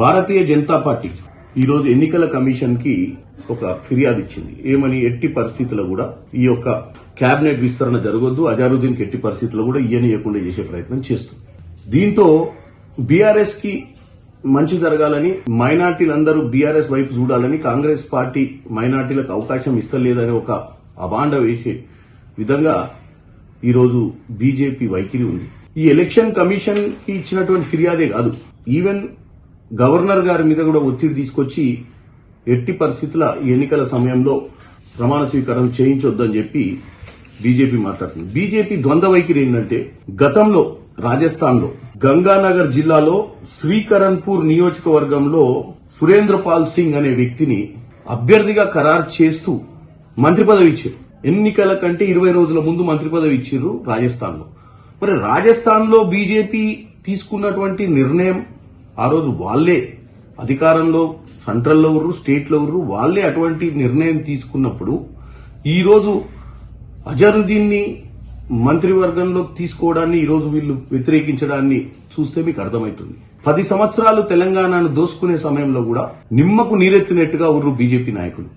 Bharatiya Janata party ఈరోజు ఎన్నికల కమిషన్కి ఒక ఫిర్యాదు ఇచ్చింది ఏమని ఎట్టి పరిస్థితుల్లో కూడా ఈ యొక్క కేబినెట్ విస్తరణ జరగొద్దు అజారుద్దీన్కి ఎట్టి పరిస్థితుల్లో కూడా ఇయ్యనియకుండా చేసే ప్రయత్నం చేస్తుంది. దీంతో బీఆర్ఎస్కి మంచి జరగాలని మైనార్టీలందరూ బీఆర్ఎస్ వైపు చూడాలని కాంగ్రెస్ పార్టీ మైనార్టీలకు అవకాశం ఇస్తలేదని ఒక అబాండ వేసే విధంగా ఈరోజు బీజేపీ వైఖరి ఉంది. ఈ ఎలక్షన్ కమిషన్కి ఇచ్చినటువంటి ఫిర్యాదే కాదు. ఈవెన్ గవర్నర్ గారి మీద కూడా ఒత్తిడి తీసుకొచ్చి ఎట్టి పరిస్థితుల ఈ ఎన్నికల సమయంలో ప్రమాణ స్వీకారం చేయించొద్దని చెప్పి బీజేపీ మాట్లాడుతుంది. బీజేపీ ద్వంద్వ వైఖరి ఏంటంటే గతంలో రాజస్థాన్లో గంగానగర్ జిల్లాలో శ్రీకరణ్పూర్ నియోజకవర్గంలో సురేంద్ర పాల్ సింగ్ అనే వ్యక్తిని అభ్యర్థిగా ఖరారు చేస్తూ మంత్రి పదవి ఇచ్చారు. ఎన్నికల కంటే ఇరవై రోజుల ముందు మంత్రి పదవి ఇచ్చారు రాజస్థాన్లో మరి రాజస్థాన్లో బీజేపీ తీసుకున్నటువంటి నిర్ణయం ఆ రోజు వాళ్ళే అధికారంలో సెంట్రల్లో ఉర్రు స్టేట్లో ఉర్రు వాళ్ళే అటువంటి నిర్ణయం తీసుకున్నప్పుడు ఈరోజు అజరుద్దీన్ని మంత్రివర్గంలో తీసుకోవడాన్ని ఈరోజు వీళ్ళు వ్యతిరేకించడాన్ని చూస్తే మీకు అర్థమవుతుంది. పది సంవత్సరాలు తెలంగాణను దోసుకునే సమయంలో కూడా నిమ్మకు నీరెత్తినట్టుగా ఉర్రు బీజేపీ నాయకులు.